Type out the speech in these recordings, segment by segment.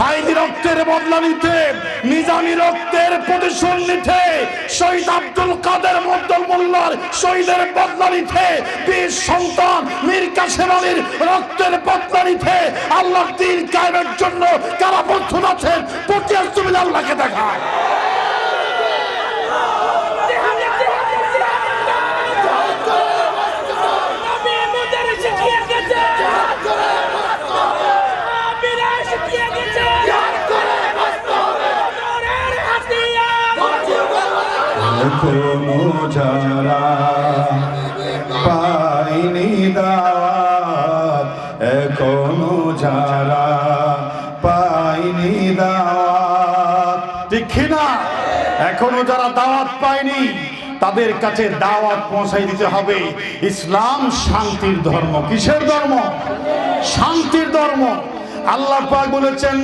সাইদি রক্তের বদলা নিতে, নিজামি রক্তের প্রতিশোধ নিতে, শহীদ আব্দুল কাদের মদ্দল মোল্লার শহীদের বদলা নিতে, বীর সন্তান মীর কাসেম আলীর রক্তের বদলা নিতে আল্লাহ দিন কায়েমের জন্য কারা প্রস্তুত আছেন প্রতি আল্লাহকে দেখায়। মুখে মোঝারা পাইনি দাওয়াত, এখনও যারা পাইনি দাওয়াত। ঠিক না এখনও যারা দাওয়াত পায়নি, তাদের কাছে দাওয়াত পৌঁছাই দিতে হবে। ইসলাম শান্তির ধর্ম। কিসের ধর্ম? শান্তির ধর্ম। আল্লাহ পাক বলেছেন,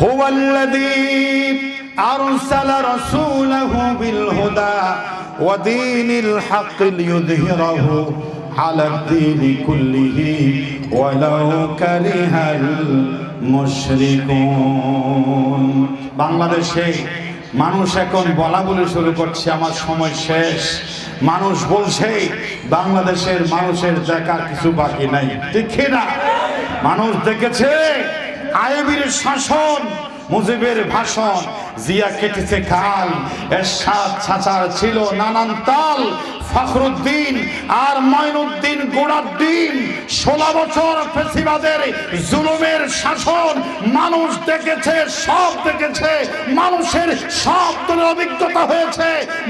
হুয়াল্লাযী أرسل رسوله بالهدى ودين الحق ليظهره على الدين كله ولو كره المشركون বাংলাদেশে মানুষ এখন বলা বলে শুরু করছে আমার সময় শেষ মানুষ বলছে বাংলাদেশের মানুষের দেখার কিছু বাকি নাই ঠিক না মানুষ দেখেছে আইবির শাসন মুজিবের ভাষণ জিয়া কেটেছে কাল। এরশাদ ছাচার ছিল নানান তাল। ফখরুদ্দিন আর মঈনুদ্দিন গোড়াদ্দিন ষোলো বছর ফেসিবাদের জুলুমের শাসন। মানুষ দেখেছে, সব দেখেছে। মানুষের সব দলের অভিজ্ঞতা হয়েছে।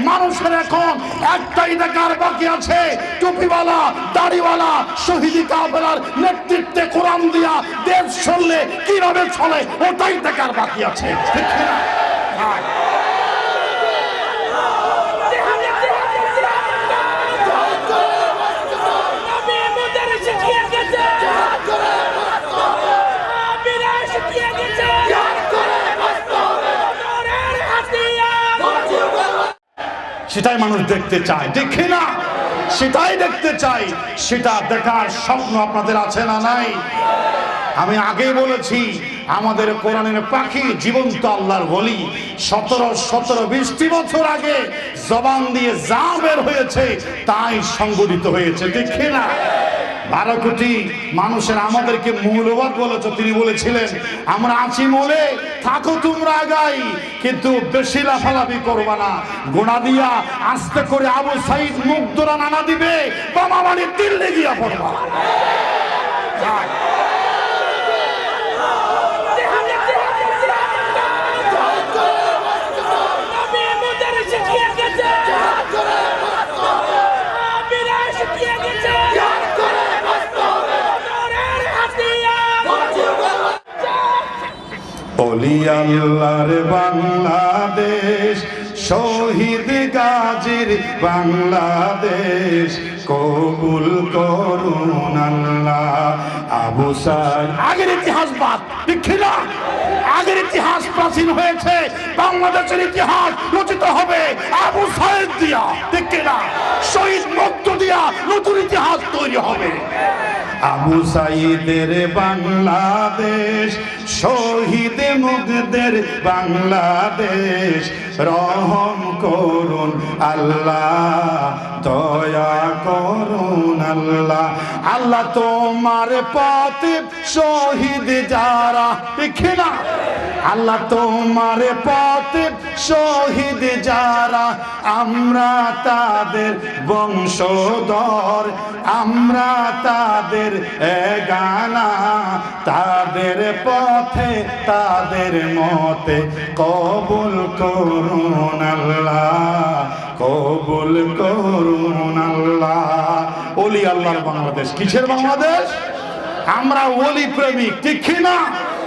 মানুষের এখন একটাই দেখার বাকি আছে। টুপিওয়ালা, দাড়িওয়ালা, শহীদি কাফেলার নেতৃত্বে কোরআন দিয়া দেশ চললে কীভাবে চলে, ওটাই দেখার বাকি আছে। ঠিক না সেটাই মানুষ দেখতে চায়। দেখে না, সেটাই দেখতে চাই। সেটা দেখার স্বপ্ন আপনাদের আছে না নাই? আমি আগেই বলেছি, আমাদের কোরআনের পাখি জীবন্ত আল্লাহর বলি। সতেরো সতেরো, বিশটি বছর আগে জবান দিয়ে যা বের হয়েছে, তাই সংগঠিত হয়েছে দেখে না? বারো কোটি মানুষের আমাদেরকে মৌলবাদ বলেছ, তিনি বলেছিলেন, আমরা আছি মলে, থাকো তোমরা আগাই, কিন্তু বেশি লাফালাফি করবা না। গোনা দিয়া আস্তে করে আবু সাইদ মুখ মুগ্ধরা নানা দিবে, বাবা বাড়ি দিল্লি গিয়া পড়বা। আল্লাহর বাংলাদেশ শহীদ গাজীর বাংলাদেশ কবুল করুন আল্লাহ। আবু সাইদ। আগের ইতিহাস বাদ। আগের ইতিহাস প্রাচীন হয়েছে। বাংলাদেশের ইতিহাস রচিত হবে আবু সাহেব দিয়া। দেখে না শহীদ মুক্ত দিয়া নতুন ইতিহাস তৈরি হবে। আবু সাইদের বাংলাদেশ, শহীদ মুগদের বাংলাদেশ রহম করুন আল্লাহ দয়া করুন আল্লাহ। আল্লাহ তোমার পথে শহীদ যারা না? আল্লাহ তোমার পথে শহীদ যারা, আমরা তাদের বংশধর, আমরা তাদের গানা, তাদের পথে, তাদের মতে কবুল করুন আল্লাহ, কবুল করুন আল্লাহ। ওলি আল্লাহর বাংলাদেশ, কিসের বাংলাদেশ? আমরা ওলি প্রেমিক, ঠিক না?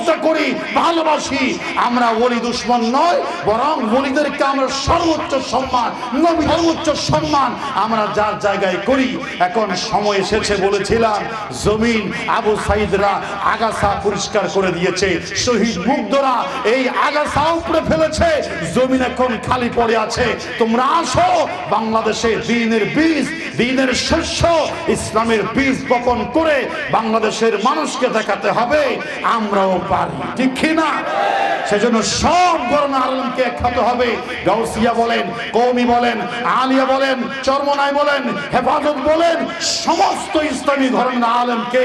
শ্রদ্ধা করি, ভালোবাসি। আমরা অলি দুশ্মন নয়, বরং অলিদেরকে আমরা সর্বোচ্চ সম্মান নবী সর্বোচ্চ সম্মান আমরা যার জায়গায় করি। এখন সময় এসেছে বলেছিলাম, জমিন আবু সাইদরা আগাছা পরিষ্কার করে দিয়েছে। শহীদ মুগ্ধরা এই আগাছা উপরে ফেলেছে, জমিন এখন খালি পড়ে আছে। তোমরা আসো, বাংলাদেশে দিনের বীজ, দিনের শস্য, ইসলামের বীজ বপন করে বাংলাদেশের মানুষকে দেখাতে হবে। আমরাও পারি। ঠিক কিনা? সেজন্য সব গরম আলমকে খাতে হবে। গাউসিয়া বলেন কৌমি বলেন, আলিয়া বলেন, চরমনাই বলেন, হেফাজত বলেন, সমস্ত ইসলামী ধর্মের আলমকে,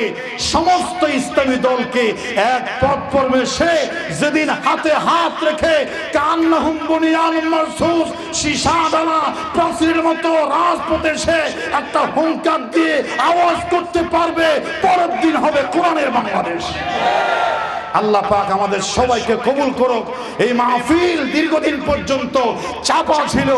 সমস্ত ইসলামী দলকে এক পথ পর্বে সে যেদিন হাতে হাত রেখে কান্নাহুম বুনিয়ান মারসুস, সীসা ডালা প্রাচীরের মতো রাজপথে সে একটা হুঙ্কার দিয়ে আওয়াজ করতে পারবে, পরের দিন হবে কোরআনের বাংলাদেশ। আল্লাহ পাক আমাদের সবাইকে কবুল করুক। এই মাহফিল দীর্ঘদিন পর্যন্ত চাপা ছিল।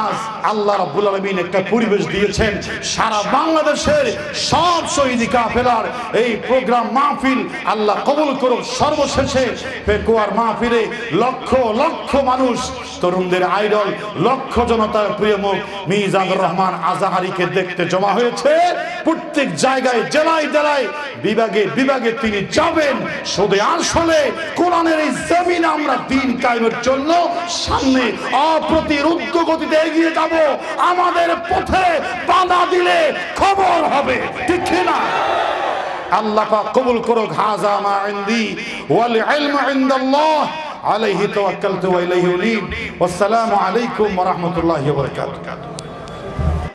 আজ আল্লাহ রাব্বুল আলামিন একটা পরিবেশ দিয়েছেন। সারা বাংলাদেশের সব শহীদ কাফেলার এই প্রোগ্রাম মাহফিল আল্লাহ কবুল করুক। সর্বশেষে পেকুয়ার মাহফিলে লক্ষ লক্ষ মানুষ, তরুণদের আইডল, লক্ষ জনতার প্রিয় মুখ মিজানুর রহমান আজাহারিকে দেখতে জমা হয়েছে। প্রত্যেক জায়গায়, জেলায় জেলায়, বিভাগে বিভাগে তিনি যাবেন। শুধু আসলে কোরআনের এই জমিন আমরা দিন কায়েমের জন্য সামনে অপ্রতিরুদ্ধ গতিতে এগিয়ে যাব। আমাদের পথে বাধা দিলে খবর হবে, ঠিক না? আল্লাহ কবুল করুক হাজা মা ইনদি, ওয়াল ইলমু ইনদাল্লাহ। আলাইহি তাওয়াক্কালতু ওয়া ইলাইহি উনীব। ওয়াসসালামু আলাইকুম ওয়া রাহমাতুল্লাহি ওয়া বারাকাতুহু।